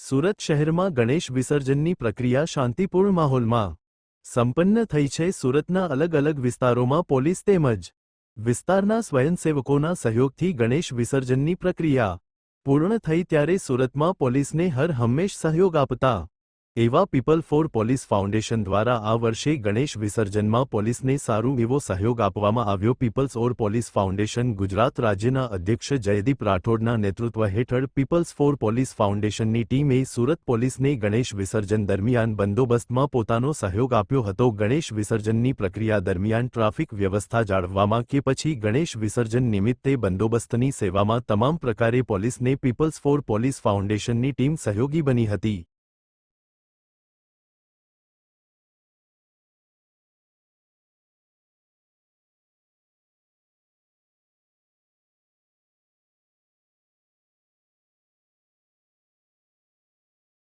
સુરત શહેરમાં ગણેશ વિસર્જનની પ્રક્રિયા શાંતિપૂર્ણ માહોલમાં સંપન્ન થઈ છે. સુરતના અલગ અલગ વિસ્તારોમાં પોલીસ તેમજ વિસ્તારના સ્વયંસેવકોના સહયોગથી ગણેશ વિસર્જનની પ્રક્રિયા પૂર્ણ થઈ ત્યારે સુરતમાં પોલીસને હર હંમેશ સહયોગ આપતા એવા પીપલ ફોર પોલીસ ફાઉન્ડેશન દ્વારા આ વર્ષે ગણેશ વિસર્જનમાં પોલીસને સારું એવો સહયોગ આપવામાં આવ્યો. People's for police foundation Gujarat રાજ્યના અધ્યક્ષ જયદીપ રાઠોડના નેતૃત્વ હેઠળ પીપલ્સ ફોર પોલીસ ફાઉન્ડેશનની ટીમે સુરત પોલીસને ગણેશ વિસર્જન દરમિયાન બંદોબસ્તમાં પોતાનો સહયોગ આપ્યો હતો. ગણેશ વિસર્જનની પ્રક્રિયા દરમિયાન ટ્રાફિક વ્યવસ્થા જાળવવામાં કે પછી ગણેશ વિસર્જન નિમિત્તે બંદોબસ્તની સેવામાં તમામ પ્રકારે પોલીસને પીપલ્સ ફોર પોલીસ ફાઉન્ડેશનની ટીમ સહયોગી બની હતી.